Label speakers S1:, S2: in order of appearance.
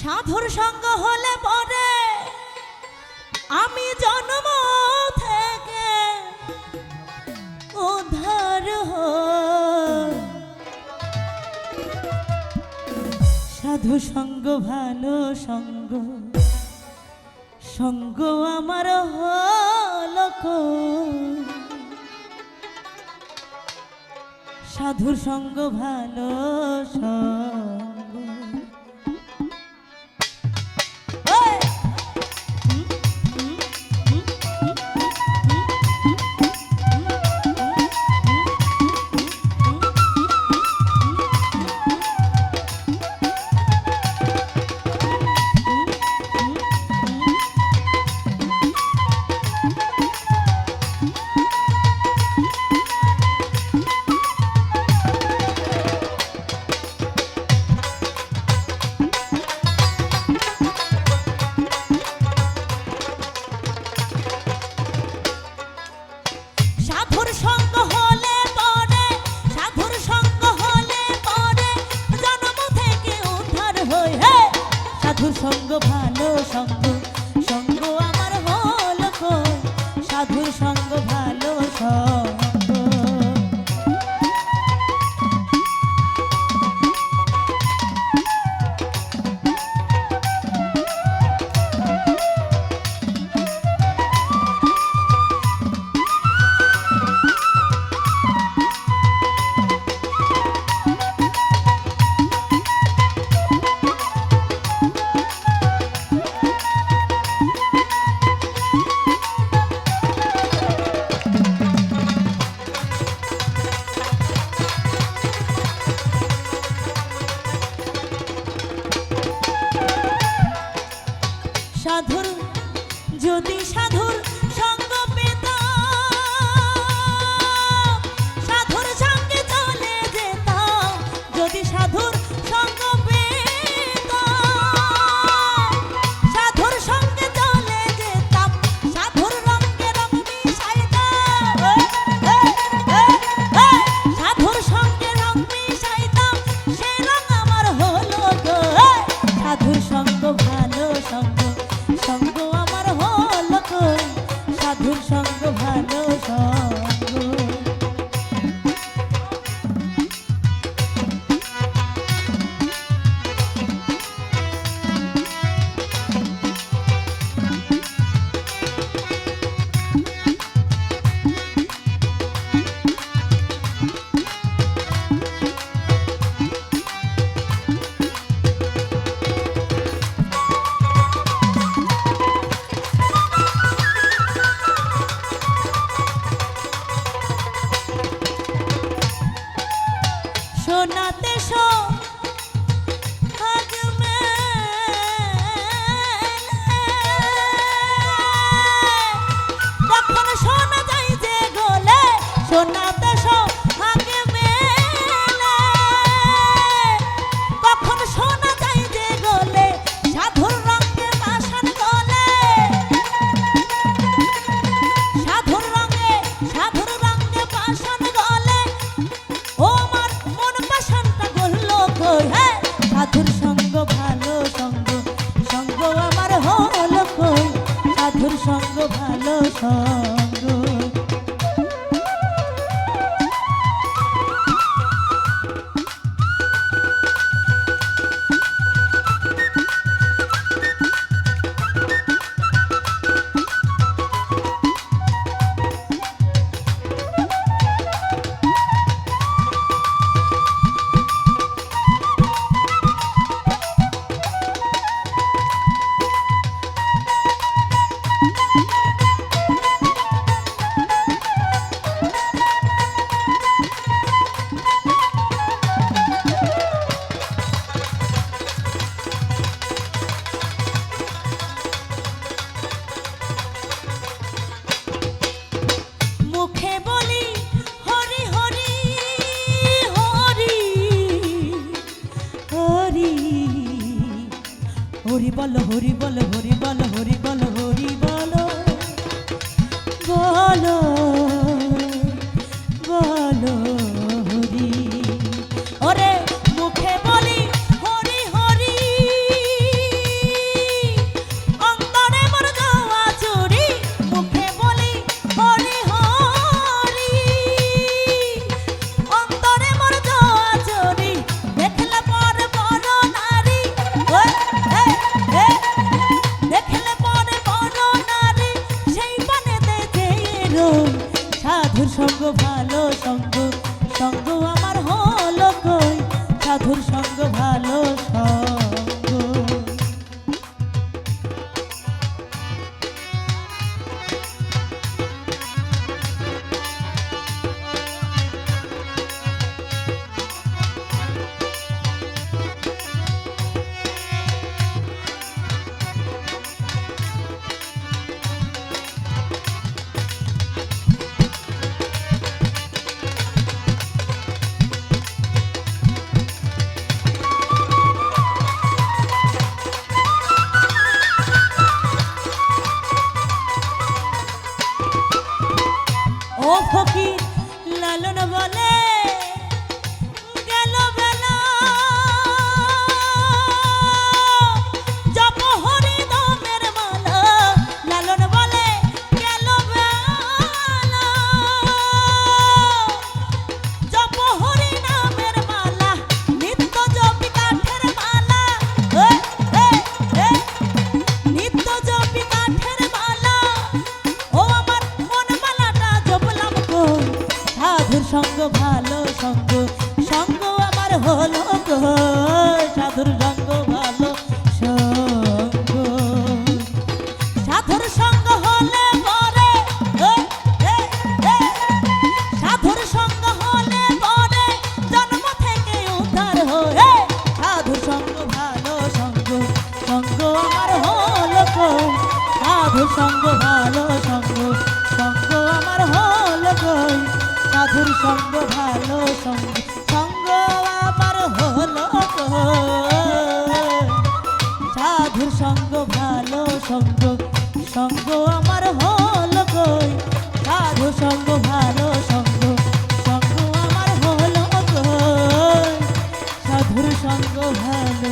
S1: সাধুর সঙ্গ হলে পরে আমি জন্ম থেকে উদ্ধার সাধু সঙ্গ, ভালো সঙ্গ সঙ্গ আমার হলক সাধুর সঙ্গ, ভালো সঙ্গ। সঙ্গ ভালো সঙ্গ সাধুর যদি সাধুর জীবন রোগ সাধুর সঙ্গ ভালো সঙ্গ সঙ্গ আমার হলো কই? সাধুর সঙ্গ ভালো রাখি সঙ্গ, ভালো সঙ্গ সঙ্গ আমার হলো কই? সাধুর সঙ্গ, ভালো সঙ্গ সঙ্গ আমার হলো সাধুর সঙ্গ, ভালো সঙ্গ সঙ্গ আমার হলো কই? সাধু সঙ্গ, ভালো সঙ্গ সঙ্গ আমার হলো কই? সাধুর সঙ্গ, ভালো